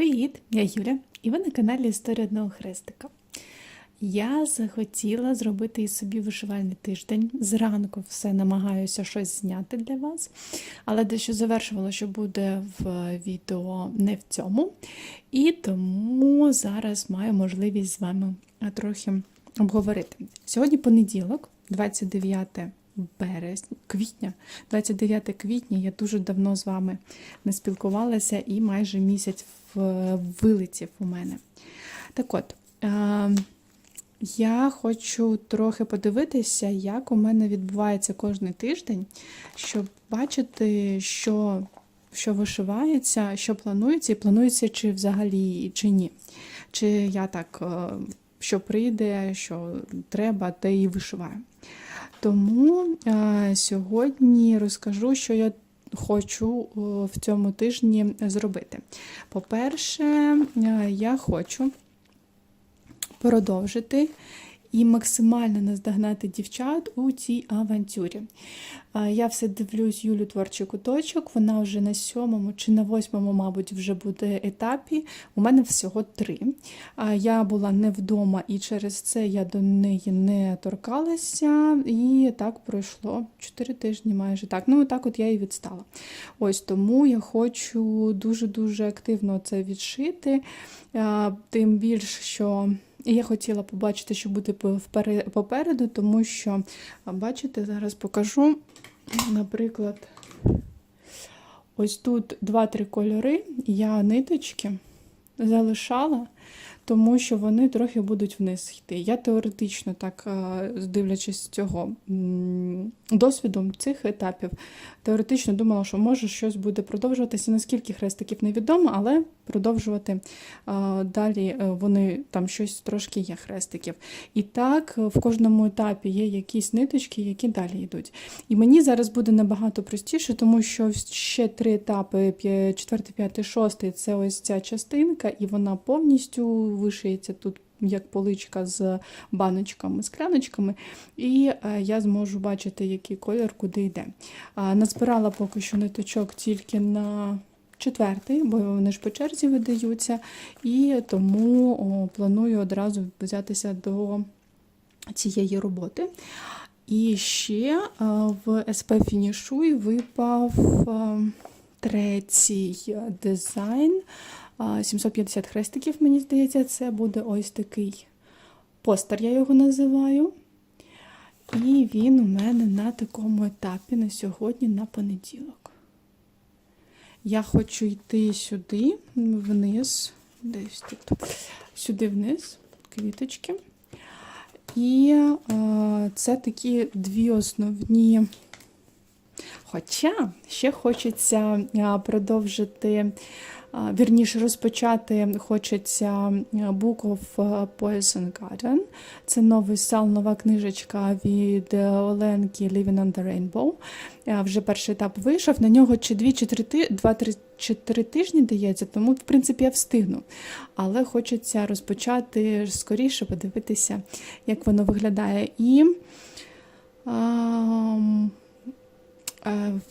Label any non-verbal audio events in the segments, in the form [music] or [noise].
Привіт! Я Юля, і ви на каналі Історія одного хрестика. Я захотіла зробити собі вишивальний тиждень. Зранку все намагаюся щось зняти для вас, але дещо завершувала, що буде в відео не в цьому. І тому зараз маю можливість з вами трохи обговорити. Сьогодні понеділок, 29 березня, квітня, 29 квітня, я дуже давно з вами не спілкувалася і майже місяць вилетів у мене. Так от, е, я хочу трохи подивитися, як у мене відбувається кожен тиждень, щоб бачити, що, що вишивається, що планується, і планується чи взагалі, чи ні. Чи я так, е, що прийде, що треба, те і вишиваю. Тому е, сьогодні розкажу, що я хочу е, в цьому тижні зробити. По-перше, е, я хочу продовжити і максимально наздогнати дівчат у цій авантюрі. Я все дивлюсь Юлю творчий куточок, вона вже на сьомому чи на восьмому, мабуть, вже буде етапі. У мене всього три. Я була не вдома, і через це я до неї не торкалася. І так пройшло 4 тижні майже так. Ну, так от я і відстала. Ось тому я хочу дуже-дуже активно це відшити. Тим більше, що я хотіла побачити, що буде попереду, тому що, бачите, зараз покажу, наприклад, ось тут два-три кольори, я ниточки залишала, тому що вони трохи будуть вниз йти. Я теоретично, так е, дивлячись цього м, досвіду цих етапів, теоретично думала, що може щось буде продовжуватися. Наскільки хрестиків невідомо, але продовжувати е, далі е, вони там щось трошки є хрестиків. І так в кожному етапі є якісь ниточки, які далі йдуть. І мені зараз буде набагато простіше, тому що ще три етапи: 4, 5, 6 це ось ця частинка, і вона повністю вишиється тут. Як поличка з баночками, скляночками, і е, я зможу бачити, який колір куди йде. Назбирала поки що ниточок тільки на четвертий, бо вони ж по черзі видаються, і тому планую одразу взятися до цієї роботи. І ще е, в СП Фінішуй випав е, третій дизайн. Е, 750 хрестиків, мені здається, це буде ось такий постер, я його називаю. І він у мене на такому етапі на сьогодні, на понеділок. Я хочу йти сюди, вниз, десь тут, сюди вниз, квіточки. І е, це такі дві основні. Хоча ще хочеться продовжити, вірніше розпочати хочеться Book of Poison Garden. Це новий сал, нова книжечка від е, Оленки Living on the Rainbow. Вже перший етап вийшов. На нього чи дві, чи три два-три чи три тижні дається, тому в принципі я встигну. Але хочеться розпочати скоріше подивитися, як воно виглядає. І ам, Um.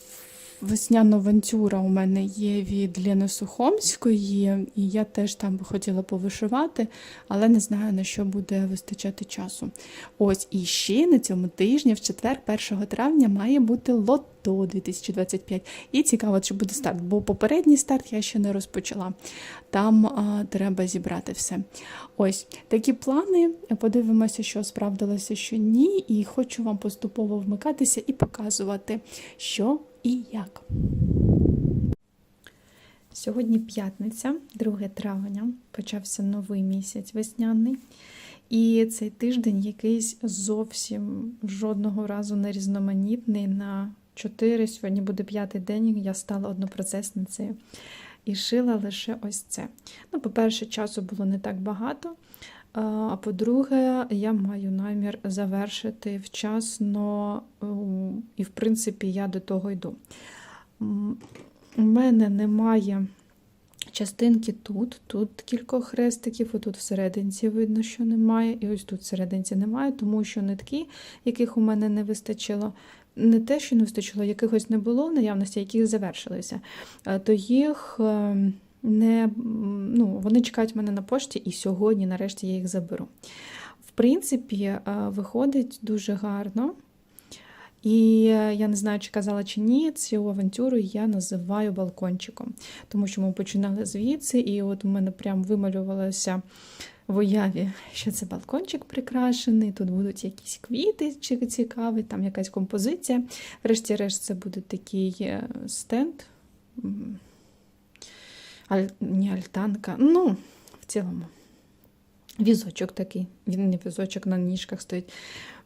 Весняна авантюра у мене є від Лени Сухомської, і я теж там би хотіла повишивати, але не знаю, на що буде вистачати часу. Ось і ще на цьому тижні, в четвер, 1 травня, має бути лото 2025. І цікаво, чи буде старт, бо попередній старт я ще не розпочала. Там а, треба зібрати все. Ось такі плани. Подивимося, що справдилося, що ні. І хочу вам поступово вмикатися і показувати, що і як. Сьогодні п'ятниця, 2 травня, почався новий місяць весняний. І цей тиждень якийсь зовсім жодного разу не різноманітний. На 4, сьогодні буде п'ятий день, я стала однопроцесницею і шила лише ось це. Ну, по-перше, часу було не так багато. А по-друге, я маю намір завершити вчасно, і, в принципі, я до того йду. У мене немає частинки тут, тут кількох хрестиків, отут всерединці видно, що немає, і ось тут всерединці немає, тому що нитки, яких у мене не вистачило, не те, що не вистачило, якихось не було в наявності, яких завершилися, е, то їх. Не, ну, вони чекають мене на пошті, і сьогодні, нарешті, я їх заберу. В принципі, е, виходить дуже гарно. І е, я не знаю, чи казала чи ні, цю авантюру я називаю балкончиком, тому що ми починали звідси, і от у мене прям вималювалося в уяві, що це балкончик прикрашений, тут будуть якісь квіти цікаві, там якась композиція. Врешті-решт, це буде такий е, стенд. Аль... Не альтанка. Ну, в цілому. Візочок такий. Він не візочок на ніжках стоїть.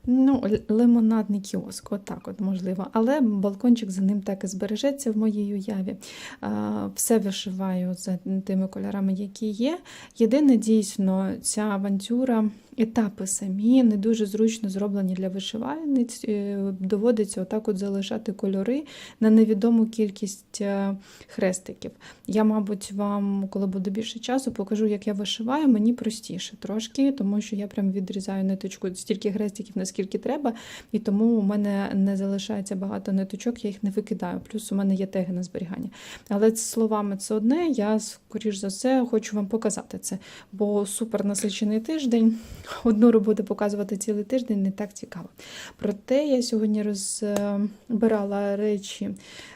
Ну, лимонадний кіоск, отак от можливо. Але балкончик за ним так і збережеться в моїй уяві. Все вишиваю за тими кольорами, які є. Єдине, дійсно, ця авантюра, етапи самі не дуже зручно зроблені для вишивальниць. Е, Доводиться отак от залишати кольори на невідому кількість е, хрестиків. Я, мабуть, вам, коли буде більше часу, покажу, як я вишиваю. Мені простіше трошки, тому що я прям відрізаю ниточку стільки хрестиків, наскільки треба, і тому у мене не залишається багато ниточок, я їх не викидаю. Плюс у мене є теги на зберігання. Але словами це одне. Я, скоріш за все, хочу вам показати це, бо супер насичений тиждень. [laughs] Одну роботу показувати цілий тиждень не так цікаво. Проте я сьогодні розбирала речі,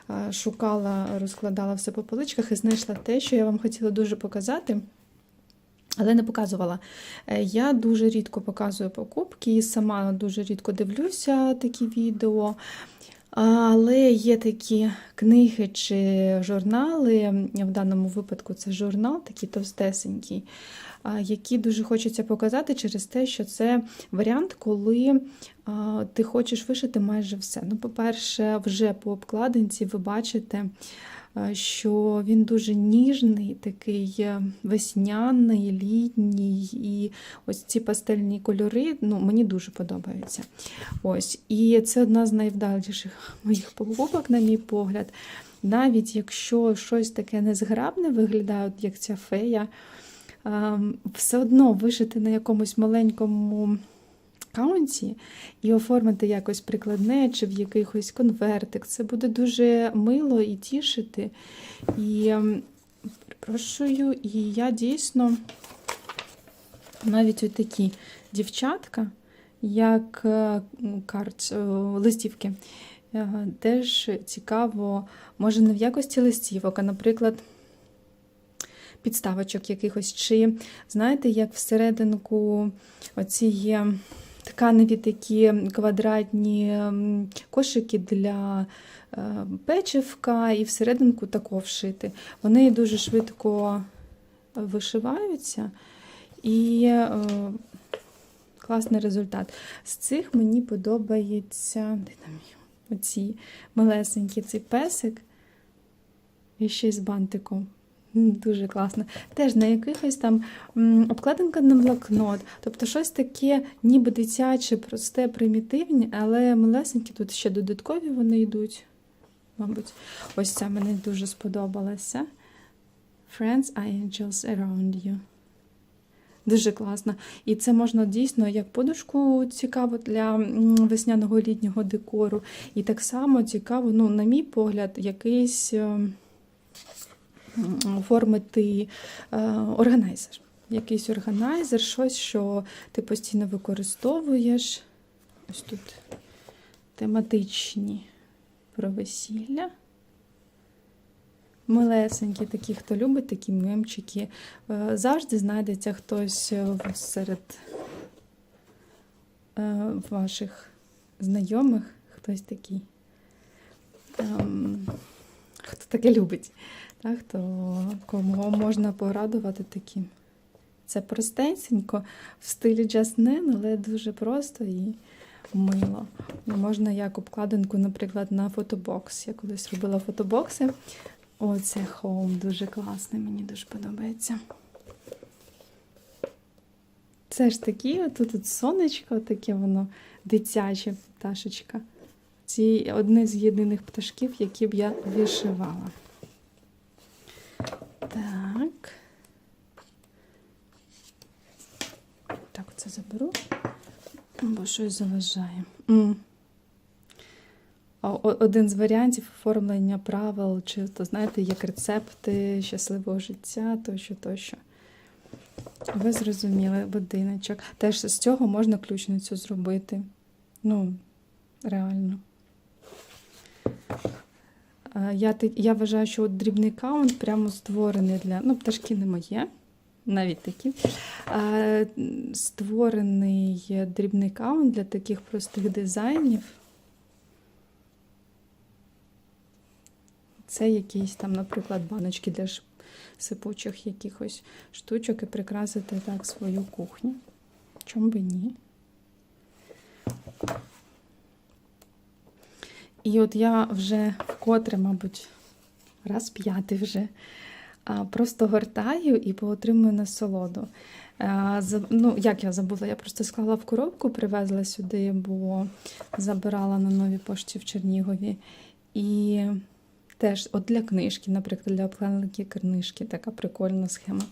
е, шукала, розкладала все по поличках і знайшла те, що я вам хотіла дуже показати. Але не показувала. Е, Я дуже рідко показую покупки сама дуже рідко дивлюся такі відео. Але є такі книги чи журнали, в даному випадку це журнал, такий товстесенький, які дуже хочеться показати через те, що це варіант, коли ти хочеш вишити майже все. Ну, по-перше, вже по обкладинці ви бачите, що він дуже ніжний, такий е, весняний, літній, і ось ці пастельні кольори ну, мені дуже подобаються. Ось, і це одна з найвдаліших моїх покупок, на мій погляд. Навіть якщо щось таке незграбне виглядає, як ця фея, ем, все одно вишити на якомусь маленькому каунті і оформити якось прикладне чи в якийсь конвертик. Це буде дуже мило і тішити. І ем, перепрошую, і я дійсно навіть ось такі дівчатка, як е, карт, листівки. Е, Теж цікаво, може, не в якості листівок, а, наприклад, підставочок якихось. Чи знаєте, як всерединку оці є тканеві такі квадратні кошики для е, печивка, і всерединку тако вшити. Вони дуже швидко вишиваються. І е, класний результат. З цих мені подобається там оці малесенькі цей песик. І ще й з бантиком. [laughs] Дуже класно. Теж на якихось там обкладинка на блокнот. Тобто щось таке, ніби дитяче, просте, примітивне, але малесенькі тут ще додаткові вони йдуть. Мабуть, ось ця мені дуже сподобалася. Friends angels around you. Дуже класно. І це можна дійсно як подушку цікаво для весняного літнього декору. І так само цікаво, ну, на мій погляд, якийсь е, м, оформити е, органайзер. Якийсь органайзер, щось, що ти постійно використовуєш. Ось тут тематичні про весілля. Милесенькі, такі, хто любить такі мемчики. Е, Завжди знайдеться хтось е, серед ваших знайомих, хтось такий. ем, Хто таке любить, так, хто кому можна порадувати таким. Це простенько, в стилі джаснин, але дуже просто і мило. Можна як обкладинку, наприклад, на фотобокс. Я колись робила фотобокси. Оце хоум дуже класний, мені дуже подобається. Це ж такі, тут сонечко, таке воно дитяче пташечка. Ці одне з єдиних пташків, які б я вишивала. Так. Так, це заберу, бо щось заважає. Один з варіантів оформлення правил, чи то знаєте, як рецепти щасливого життя, тощо, тощо. Ви зрозуміли, будиночок. Теж з цього можна ключницю зробити. Ну, реально. А, Я, я вважаю, що от дрібний каунт прямо створений для. Ну, пташки не моє, навіть такі. Створений дрібний каунт для таких простих дизайнів. Це якісь там, наприклад, баночки для сипучих якихось штучок і прикрасити так свою кухню. Чому би ні? І от я вже вкотре, мабуть, раз п'ятий вже просто гортаю і поотримую насолоду. Ну, як я забула, я просто склала в коробку, привезла сюди, бо забирала на новій пошті в Чернігові. І теж от для книжки, наприклад, для обкладинки книжки, така прикольна схема.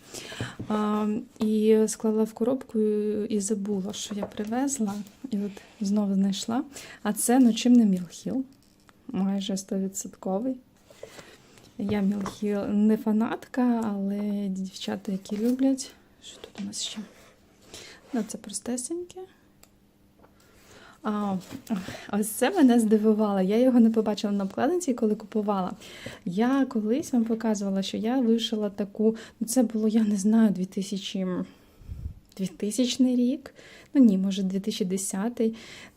І склала в коробку і- забула, що я привезла, і от знову знайшла. А це чим не Мілхіл, майже 100%. Я Мілхіл не фанатка, але дівчата, які люблять. Що тут у нас ще? Ну, це простесеньке. А, ось це мене здивувало. Я його не побачила на обкладинці, коли купувала. Я колись вам показувала, що я вишила таку. Ну, це було, я не знаю, 2000, 2000 рік. Ну ні, може, 2010.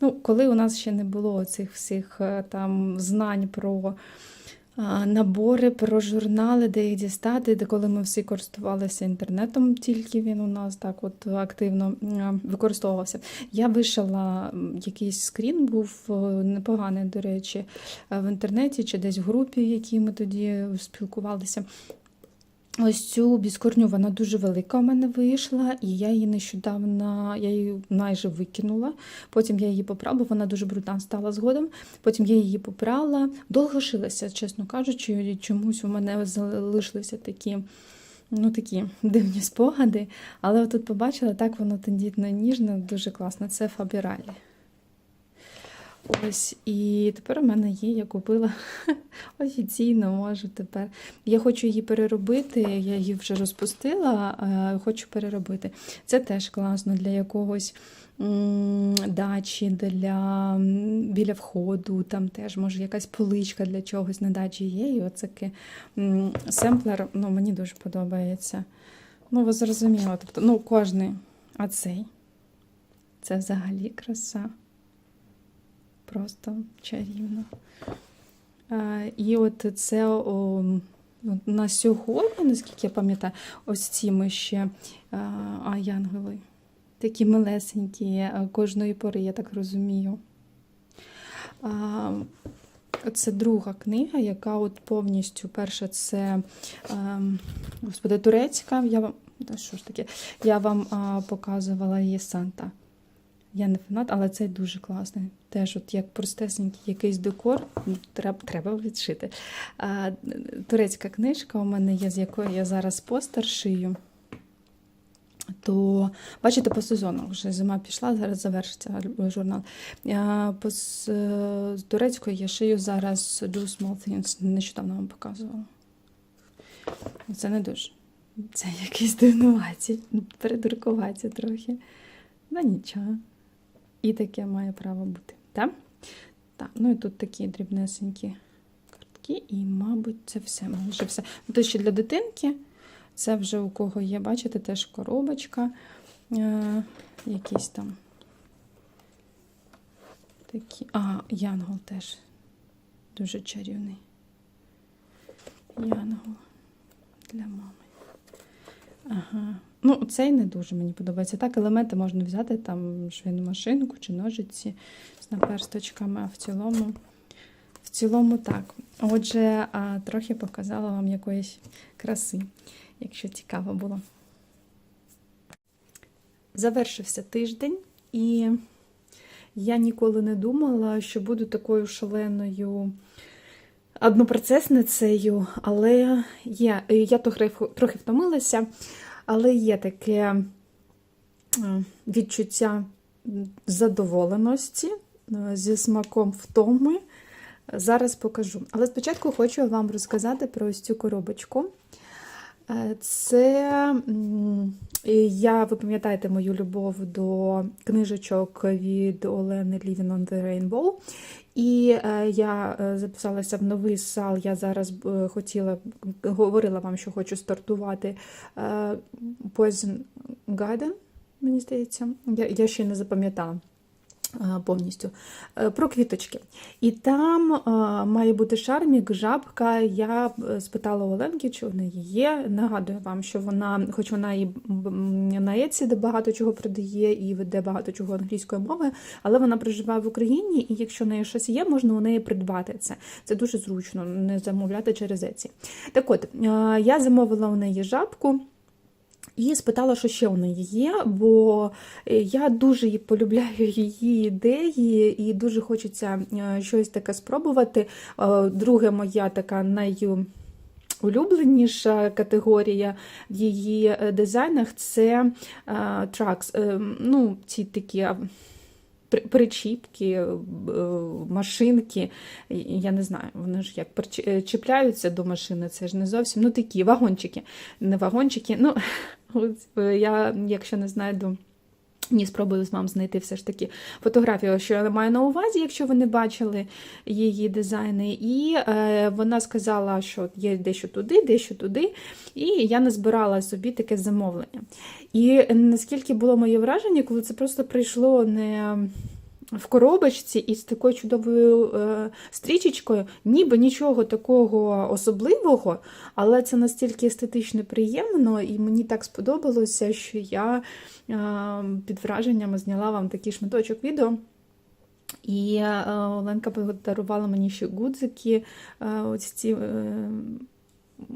Ну, коли у нас ще не було цих всіх е, там знань про набори, про журнали, де їх дістати, де коли ми всі користувалися інтернетом, тільки він у нас так от активно м, використовувався. Я вишила якийсь скрін, був е, непоганий, до речі, е, в інтернеті чи десь в групі, в якій ми тоді спілкувалися. Ось цю біскорню, вона дуже велика у мене вийшла, і я її нещодавно я її майже викинула. Потім я її попрала, бо вона дуже брудна стала згодом. Потім я її попрала. Довго шилася, чесно кажучи, чомусь у мене залишилися такі. Ну, такі дивні спогади, але отут побачила, так воно тендітно ніжно, дуже класно. Це Фабіралі. Ось, і тепер у мене є, я купила [laughs] офіційно, можу тепер. Я хочу її переробити, я її вже розпустила, е, хочу переробити. Це теж класно для якогось дачі, для біля входу, там теж може якась поличка для чогось на дачі є. І оцеки семплер ну, мені дуже подобається. Ну, ви зрозуміли, тобто, ну, кожний, а цей. Це взагалі краса. Просто чарівно. І от це о, на сьогодні, наскільки я пам'ятаю, ось ці ми ще а, янголи. Такі милесенькі кожної пори, я так розумію. А, це друга книга, яка от повністю перша це а, господи, турецька. Я вам, що ж таке, я вам а, показувала її Санта. Я не фанат, але цей дуже класний. Теж, от як простесенький якийсь декор, треба, треба відшити. А, турецька книжка у мене є, з якої я зараз постер шию. То, бачите, по сезону вже зима пішла, зараз завершиться журнал. А, по, з, з турецької я шию зараз Do Small Things, нещодавно вам показувала. Це не дуже. Це якісь дивнуваті, передуркуваті трохи. Ну нічого. І таке має право бути. Так? Так, ну і тут такі дрібнесенькі картки, і, мабуть, це все. Майже все. Ну, то ще для дитинки. Це вже у кого є, бачите, теж коробочка. Е, якісь там такі. А, Янгол теж дуже чарівний. Янгол для мами. Ага. Ну, цей не дуже мені подобається. Так, елементи можна взяти, там швейну машинку чи ножиці з наперсточками, а в цілому, в цілому так. Отже, трохи показала вам якоїсь краси, якщо цікаво було. Завершився тиждень, і я ніколи не думала, що буду такою шаленою однопроцесницею, але я трохи, трохи втомилася, але є таке е, відчуття задоволеності е, зі смаком втоми. Зараз покажу. Але спочатку хочу вам розказати про ось цю коробочку. Е, Це я, ви пам'ятаєте мою любов до книжечок від Олени Living on the Rainbow. І е, я е, записалася в новий зал. Я зараз е, хотіла, говорила вам, що хочу стартувати Poison Garden, мені здається. Я, я ще не запам'ятала. Повністю Е, про квіточки. І там е, має бути шармік, жабка. Я е, спитала Оленки, чи в неї є. Нагадую вам, що вона, хоч вона і на Еці, де багато чого продає і веде багато чого англійської мови, але вона проживає в Україні, і якщо в неї щось є, можна у неї придбати це. Це дуже зручно, не замовляти через Еці. Так от, я замовила у неї жабку. І спитала, що ще у неї є, бо е, я дуже полюбляю [laughs] її ідеї, і дуже хочеться е, щось таке спробувати. Е, Друге, моя така найулюбленіша категорія в її дизайнах це тракс. Ну, ці такі. Причіпки, машинки, я не знаю, вони ж як чіпляються до машини, це ж не зовсім ну такі вагончики, не вагончики. Ну, я, якщо не знайду. Ні, спробую з вам знайти все ж таки фотографію, що я маю на увазі, якщо ви не бачили її дизайни. І е, вона сказала, що є дещо туди, дещо туди. І я назбирала собі таке замовлення. І наскільки було моє враження, коли це просто прийшло не в коробочці із такою чудовою е, стрічечкою, ніби нічого такого особливого, але це настільки естетично приємно, і мені так сподобалося, що я е, під враженнями зняла вам такий шматочок відео. І е, Оленка подарувала мені ще гудзики, ось ці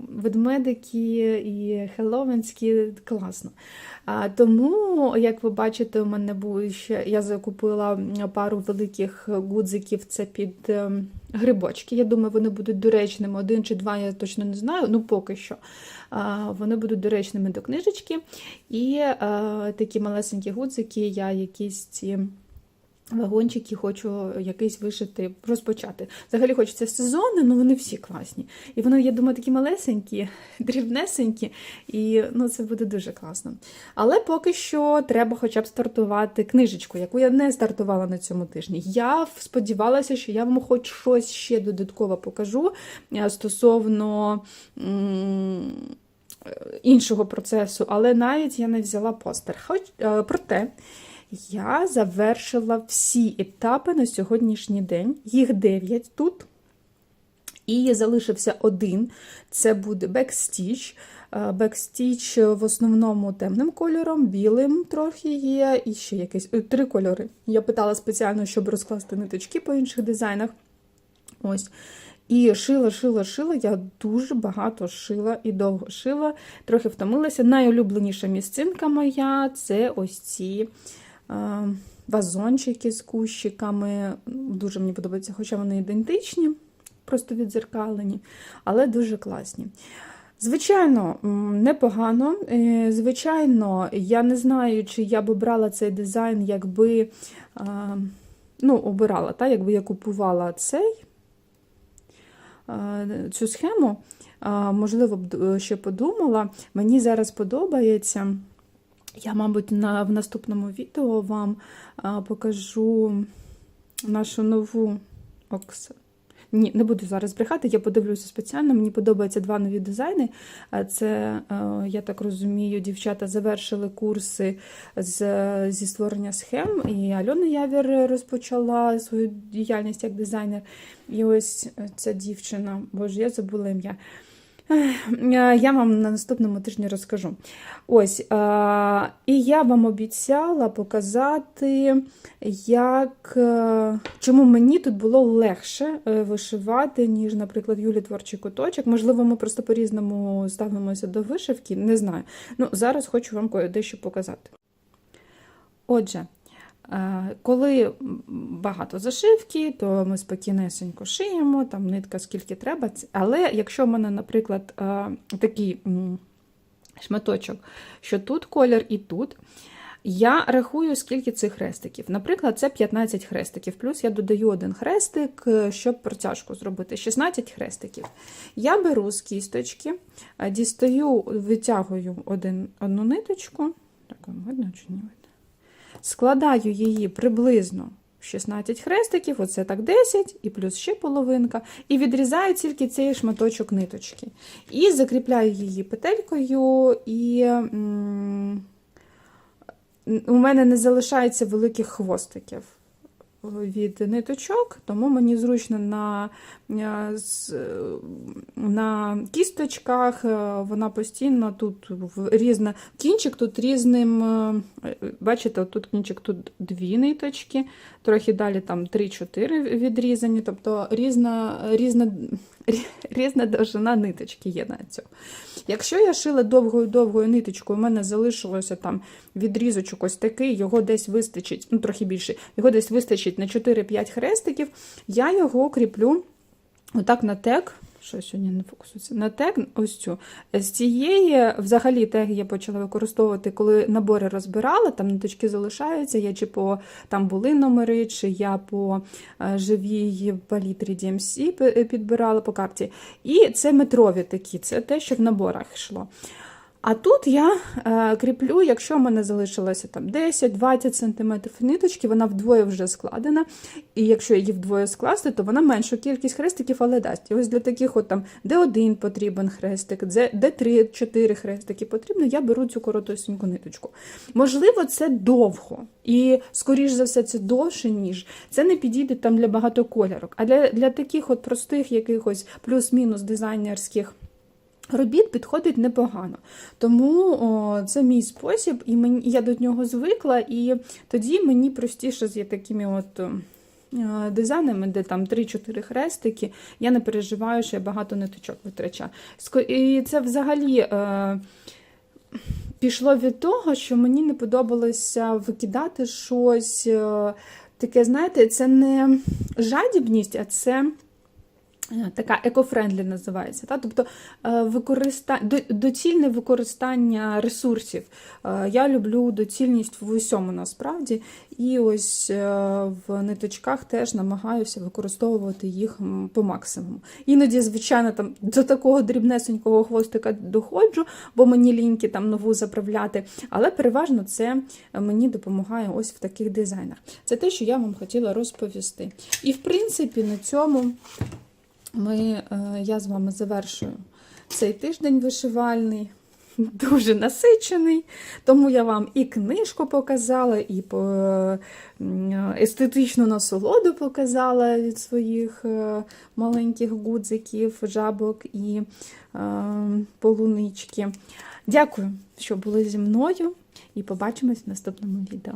ведмедики і хеллоуінські, класно. А, тому, як ви бачите, у мене був ще я закупила пару великих гудзиків це під е, грибочки. Я думаю, вони будуть доречними. Один чи два, я точно не знаю, ну поки що. А, вони будуть доречними до книжечки. І е, такі малесенькі гудзики, я якісь ці. Вагончики хочу якийсь вишити, розпочати. Взагалі хочеться сезони, але вони всі класні. І вони, я думаю, такі малесенькі, [laughs] дрібнесенькі, і ну, це буде дуже класно. Але поки що треба хоча б стартувати книжечку, яку я не стартувала на цьому тижні. Я сподівалася, що я вам хоч щось ще додатково покажу е, стосовно. м, Іншого процесу, але навіть я не взяла постер. Хоч е, проте я завершила всі етапи на сьогоднішній день. Їх 9 тут. І залишився один. Це буде бекстіч. Е, Бекстіч в основному темним кольором, білим трохи є, і ще якийсь е, три кольори. Я питала спеціально, щоб розкласти ниточки по інших дизайнах. Ось. І шила, шила, шила. Я дуже багато шила і довго шила, трохи втомилася. Найулюбленіша місцинка моя це ось ці вазончики з кущиками. Дуже мені подобається, хоча вони ідентичні, просто відзеркалені, але дуже класні. Звичайно, непогано. Е, Звичайно, я не знаю, чи я б обрала цей дизайн, якби е, ну, обирала, та, якби я купувала цей е, цю схему. Можливо, б ще подумала. Мені зараз подобається. Я, мабуть, на, в наступному відео вам а, покажу нашу нову Окс. Ні, не буду зараз брехати, я подивлюся спеціально. Мені подобаються два нові дизайни. Це, я так розумію, дівчата завершили курси з, зі створення схем, і Альона Явір розпочала свою діяльність як дизайнер. І ось ця дівчина, боже, я забула ім'я. Е, Я вам на наступному тижні розкажу. Ось, і я вам обіцяла показати, як, е, чому мені тут було легше вишивати, ніж, наприклад, Юлі творчий куточок. Можливо, ми просто по-різному ставимося до вишивки, не знаю. Ну, зараз хочу вам дещо показати. Отже, коли багато зашивки, то ми спокійнесенько шиємо, там нитка скільки треба. Але якщо в мене, наприклад, е, такий шматочок, що тут колір і тут, Я рахую, скільки цих хрестиків. Наприклад, це 15 хрестиків, плюс я додаю один хрестик, е, щоб протяжку зробити 16 хрестиків. Я беру з кісточки, е, дістаю, витягую один, одну ниточку. Так, видно чи видно? Складаю її приблизно 16 хрестиків, оце так 10, і плюс ще половинка, і відрізаю тільки цей шматочок ниточки. І закріпляю її петелькою, і у мене не залишається великих хвостиків від ниточок, тому мені зручно на, е, на кісточках, е, вона постійно тут різна. Кінчик тут різним, е, бачите, тут кінчик тут дві ниточки, трохи далі там 3-4 відрізані, тобто різна, різна, [laughs] різна довжина ниточки є на цьому. Якщо я шила довгою-довгою ниточкою, у мене залишилося там відрізочок ось такий, його десь вистачить, ну трохи більше, його десь вистачить на 4-5 хрестиків, я його кріплю отак на тег. Що сьогодні не фокусується? На тег ось цю. З цієї, взагалі, теги я почала використовувати, коли набори розбирала, там ниточки залишаються, я чи по там були номери, чи я по е, живій палітрі DMC підбирала по карті. І це метрові такі, це те, що в наборах йшло. А тут я е, кріплю, якщо в мене залишилося там 10-20 см ниточки, вона вдвоє вже складена. І якщо її вдвоє скласти, то вона меншу кількість хрестиків, але дасть. І ось для таких от там, де один потрібен хрестик, де, де 3-4 хрестики потрібно, я беру цю коротосеньку ниточку. Можливо, це довго. І, скоріш за все, це довше, ніж. Це не підійде там для багатокольорок. А для, для таких от простих якихось плюс-мінус дизайнерських. Робіт підходить непогано. Тому о, це мій спосіб, і мені, я до нього звикла, і тоді мені простіше з такими от е, дизайнами, де там 3-4 хрестики, я не переживаю, що я багато ниточок витрачаю. І це взагалі. Е, Пішло від того, що мені не подобалося викидати щось е, таке, знаєте, це не жадібність, а це така екофрендлі називається. Та? Тобто е, використа... доцільне використання ресурсів. Е, Я люблю доцільність в усьому насправді. І ось е, в ниточках теж намагаюся використовувати їх по максимуму. Іноді, звичайно, там до такого дрібнесенького хвостика доходжу, бо мені ліньки там нову заправляти. Але переважно це мені допомагає ось в таких дизайнах. Це те, що я вам хотіла розповісти. І в принципі на цьому ми, е, я з вами завершую цей тиждень вишивальний. [laughs] Дуже насичений, тому я вам і книжку показала, і естетичну насолоду показала від своїх е, маленьких гудзиків, жабок і е, полунички. Дякую, що були зі мною, і побачимось в наступному відео.